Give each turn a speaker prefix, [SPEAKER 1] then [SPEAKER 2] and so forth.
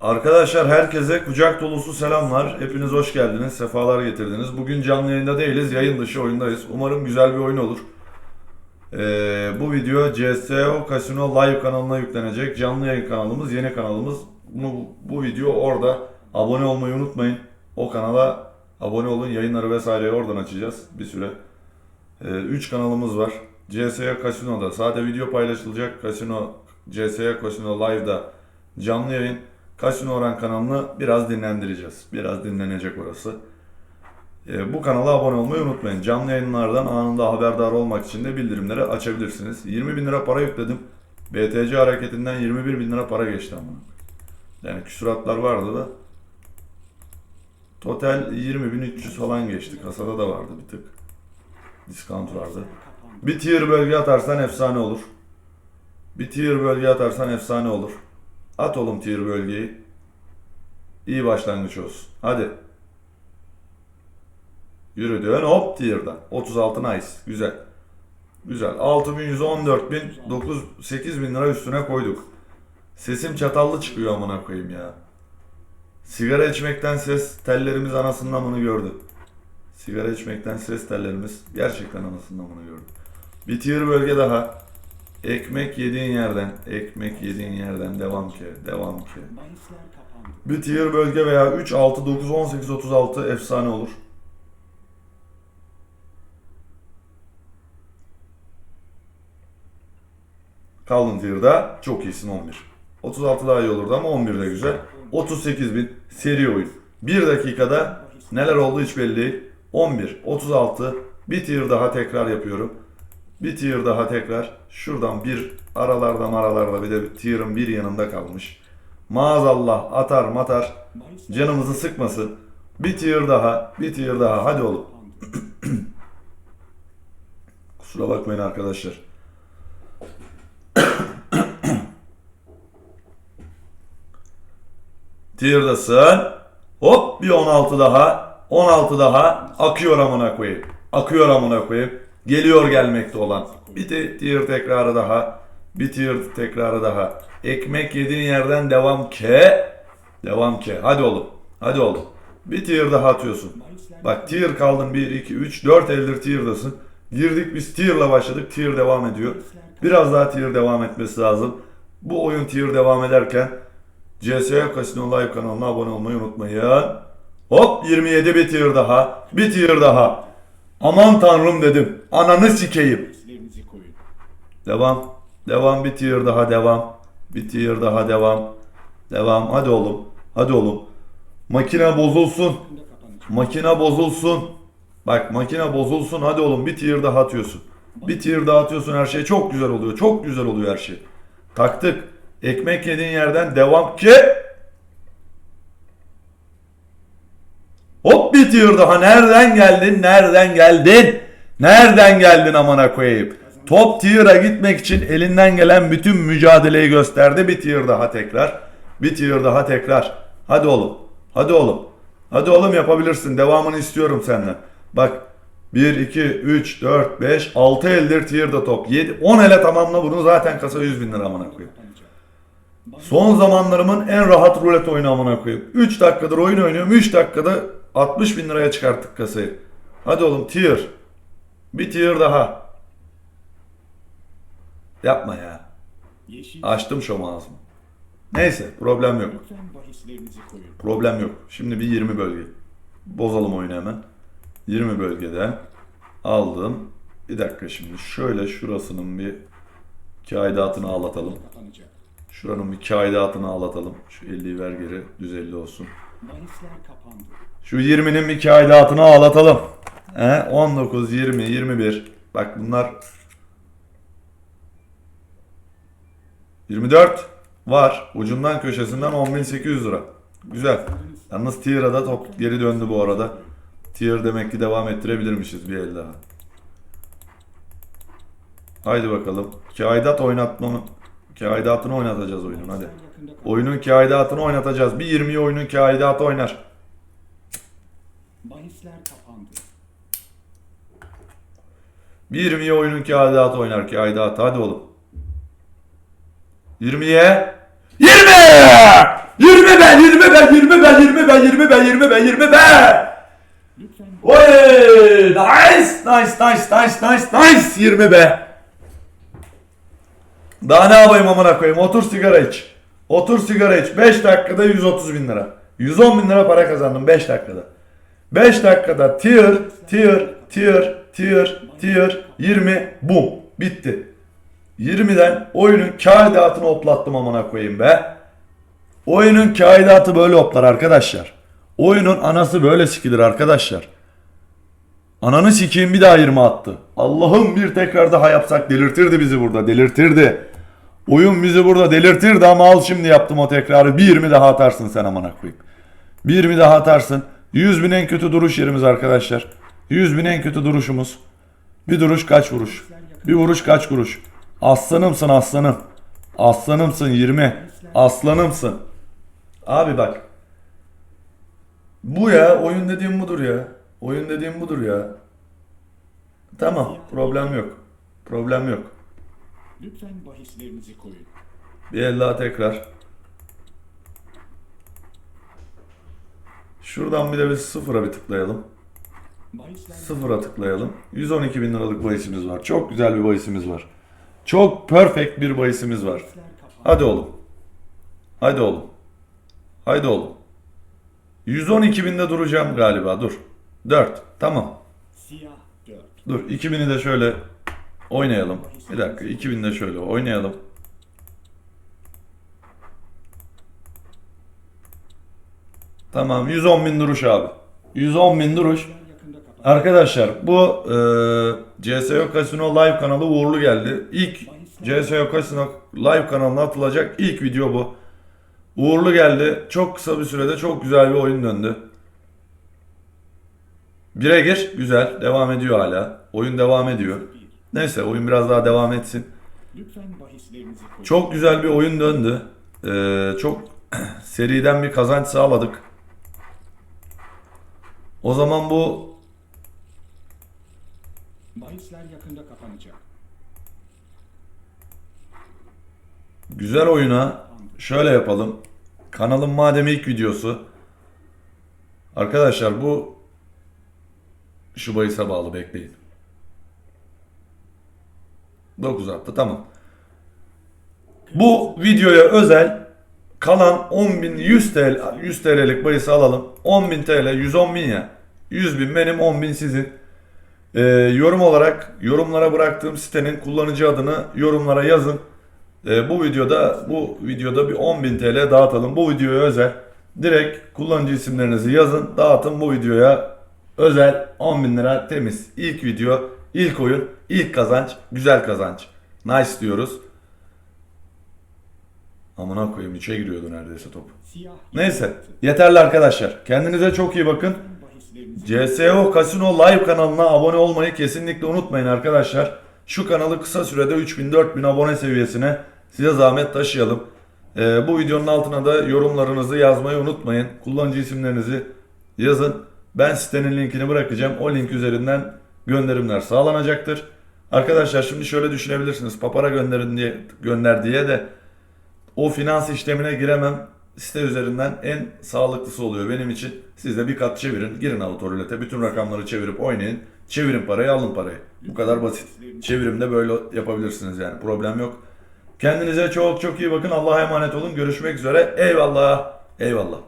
[SPEAKER 1] Arkadaşlar herkese kucak dolusu selamlar. Hepiniz hoş geldiniz, sefalar getirdiniz. Bugün canlı yayında değiliz, yayın dışı oyundayız. Umarım güzel bir oyun olur. Ee, bu video CSO Casino Live kanalına yüklenecek. Canlı yayın kanalımız, yeni kanalımız. Bunu, bu video orada. Abone olmayı unutmayın. O kanala abone olun. Yayınları vesaireyi oradan açacağız bir süre. 3 kanalımız var. CSO Casino'da sade video paylaşılacak. Casino, CSO Casino Live'da canlı yayın. Casino Oran kanalını biraz dinlendireceğiz. Biraz dinlenecek orası. Ee, bu kanala abone olmayı unutmayın. Canlı yayınlardan anında haberdar olmak için de bildirimleri açabilirsiniz. 20 bin lira para yükledim. BTC hareketinden 21 bin lira para geçti ama. Yani küsuratlar vardı da. Total 20.300 falan geçti. Kasada da vardı bir tık. Discount vardı. Bir tier bölge atarsan efsane olur. Bir tier bölge atarsan efsane olur. At oğlum tier bölgeyi. İyi başlangıç olsun. Hadi. Yürüdün hop tier'dan. 36 nice. Güzel. Güzel. 6114 bin 9 8 bin lira üstüne koyduk. Sesim çatallı çıkıyor amına koyayım ya. Sigara içmekten ses tellerimiz anasından bunu gördü. Sigara içmekten ses tellerimiz gerçekten anasından bunu gördü. Bir tier bölge daha. Ekmek yediğin yerden, ekmek yediğin yerden devam ki, devam ki. Bir tier bölge veya 3, 6, 9, 18, 36 efsane olur. Kaldın tier'da çok iyisin 11. 36 daha iyi olurdu ama 11 de güzel. 38 bin seri oyun. 1 dakikada neler oldu hiç belli değil. 11, 36 bir tier daha tekrar yapıyorum. Bir tier daha tekrar. Şuradan bir aralarda maralarda bir de tier'ın bir yanında kalmış. Maazallah atar matar. Canımızı sıkmasın. Bir tier daha. Bir tier daha. Hadi oğlum. Kusura bakmayın arkadaşlar. Tier'dasın. Hop bir 16 daha. 16 daha. Akıyor amına koyayım. Akıyor amına koyayım. Geliyor gelmekte olan. Bir te- tier tekrarı daha. Bir tier tekrarı daha. Ekmek yediğin yerden devam ke. Devam ke. Hadi oğlum. Hadi oğlum. Bir tier daha atıyorsun. Bak tier kaldın 1, 2, 3, 4 eldir tier'dasın. Girdik biz tier'la başladık. Tier devam ediyor. Biraz daha tier devam etmesi lazım. Bu oyun tier devam ederken CSO Casino Live kanalına abone olmayı unutmayın. Hop 27 bir tier daha. Bir tier daha. Aman tanrım dedim. Ananı sikeyim. Devam. Devam bir tier daha devam. Bir tier daha devam. Devam. Hadi oğlum. Hadi oğlum. Makine bozulsun. Makine bozulsun. Bak makine bozulsun. Hadi oğlum bir tier daha atıyorsun. Bir tier daha atıyorsun her şey çok güzel oluyor. Çok güzel oluyor her şey. Taktık. Ekmek yediğin yerden devam ki. Bir tier daha. Nereden geldin? Nereden geldin? Nereden geldin amına koyayım? Top tier'a gitmek için elinden gelen bütün mücadeleyi gösterdi. Bir tier daha tekrar. Bir tier daha tekrar. Hadi oğlum. Hadi oğlum. Hadi oğlum yapabilirsin. Devamını istiyorum senden. Bak 1, 2, 3, 4, 5, 6 eldir tier'da top. 7, 10 ele tamamla bunu zaten kasa 100 bin lira amına koyayım. Son zamanlarımın en rahat rulet oyunu amına koyayım. 3 dakikadır oyun oynuyorum. 3 dakikada 60 bin liraya çıkarttık kasayı. Hadi oğlum tier. Bir tier daha. Yapma ya. Açtım şom ağzımı. Neyse problem yok. Problem yok. Şimdi bir 20 bölge. Bozalım oyunu hemen. 20 bölgeden aldım. Bir dakika şimdi şöyle şurasının bir kaidatını ağlatalım. Şuranın bir kaidatını ağlatalım. Şu 50'yi ver geri düz 50 olsun. Şu 20'nin bir kaidatını ağlatalım. He? 19, 20, 21. Bak bunlar 24 var. Ucundan köşesinden 10.800 lira. Güzel. Yalnız tier'a da top geri döndü bu arada. Tier demek ki devam ettirebilirmişiz bir el daha. Haydi bakalım. Kaidat oynatmamı Kaidatını oynatacağız oyunun hadi. Oyunun kaidatını oynatacağız. Bir 20'yi oyunun kaidatı oynar.
[SPEAKER 2] Bahisler kapandı.
[SPEAKER 1] Bir 20'ye oyunun kaidatı oynar kaidatı. Hadi oğlum. 20'ye 20! 20 be 20 be 20 be 20 be 20 be 20 be 20 be.
[SPEAKER 2] Lütfen
[SPEAKER 1] Oy! Nice! Nice nice nice nice nice 20 be. Daha ne yapayım amına koyayım? Otur sigara iç. Otur sigara iç. 5 dakikada 130 bin lira. 110 bin lira para kazandım 5 dakikada. 5 dakikada tier, tier, tier, tier, tier, 20, bum. Bitti. 20'den oyunun kaidatını hoplattım amına koyayım be. Oyunun kaidatı böyle hoplar arkadaşlar. Oyunun anası böyle sikilir arkadaşlar. Ananı sikeyim bir daha 20 attı. Allah'ım bir tekrar daha yapsak delirtirdi bizi burada delirtirdi. Oyun bizi burada delirtirdi ama al şimdi yaptım o tekrarı. Bir 20 daha atarsın sen amına koyayım. Bir 20 daha atarsın. 100 bin en kötü duruş yerimiz arkadaşlar. 100 bin en kötü duruşumuz. Bir duruş kaç vuruş? Bir vuruş kaç kuruş? Aslanımsın aslanım. Aslanımsın 20. Aslanımsın. Abi bak. Bu ya oyun dediğim budur ya. Oyun dediğim budur ya. Tamam problem yok. Problem yok.
[SPEAKER 2] lütfen bahislerinizi koyun.
[SPEAKER 1] Bir el daha tekrar. Şuradan bir de bir sıfıra bir tıklayalım.
[SPEAKER 2] Bahisler
[SPEAKER 1] Sıfıra tıklayalım. 112 bin liralık bahisimiz var. Çok güzel bir bahisimiz var. Çok perfect bir bahisimiz var. Hadi oğlum. Hadi oğlum. Haydi oğlum. 112 binde duracağım galiba. Dur. 4. Tamam.
[SPEAKER 2] Siyah 4.
[SPEAKER 1] Dur 2000'i de şöyle oynayalım. Bir dakika 2000'i de şöyle oynayalım. Tamam 110 bin duruş abi. 110 bin duruş. Arkadaşlar bu e, CSGO Casino Live kanalı uğurlu geldi. İlk CSGO Casino Live kanalına atılacak ilk video bu. Uğurlu geldi. Çok kısa bir sürede çok güzel bir oyun döndü. Bire gir. Güzel. Devam ediyor hala. Oyun devam ediyor.
[SPEAKER 2] 1.
[SPEAKER 1] Neyse oyun biraz daha devam etsin. Çok güzel bir oyun döndü. Ee, çok seriden bir kazanç sağladık. O zaman bu
[SPEAKER 2] Bahisler yakında kapanacak.
[SPEAKER 1] güzel oyuna şöyle yapalım. Kanalın madem ilk videosu. Arkadaşlar bu şu bahise bağlı bekleyin. 9 attı tamam. Bu videoya özel kalan 10.000 100 TL 100 TL'lik bahisi alalım. 10.000 TL 110 bin ya. 100 bin benim 10 bin sizin. Ee, yorum olarak yorumlara bıraktığım sitenin kullanıcı adını yorumlara yazın. Ee, bu videoda bu videoda bir 10.000 TL dağıtalım. Bu videoya özel direkt kullanıcı isimlerinizi yazın. Dağıtın bu videoya özel 10.000 lira temiz. İlk video, ilk oyun, ilk kazanç, güzel kazanç. Nice diyoruz. Amına koyayım içe giriyordu neredeyse top. Neyse
[SPEAKER 2] 26.
[SPEAKER 1] yeterli arkadaşlar. Kendinize çok iyi bakın. CSO Casino Live kanalına abone olmayı kesinlikle unutmayın arkadaşlar. Şu kanalı kısa sürede 3000-4000 abone seviyesine size zahmet taşıyalım. Ee, bu videonun altına da yorumlarınızı yazmayı unutmayın. Kullanıcı isimlerinizi yazın. Ben sitenin linkini bırakacağım. O link üzerinden gönderimler sağlanacaktır. Arkadaşlar şimdi şöyle düşünebilirsiniz. Papara gönderin diye gönder diye de o finans işlemine giremem. Site üzerinden en sağlıklısı oluyor benim için. Siz de bir kat çevirin. Girin autorülete. Bütün rakamları çevirip oynayın. Çevirin parayı alın parayı. Bu kadar basit. Çevirimde böyle yapabilirsiniz yani. Problem yok. Kendinize çok çok iyi bakın. Allah'a emanet olun. Görüşmek üzere. Eyvallah. Eyvallah.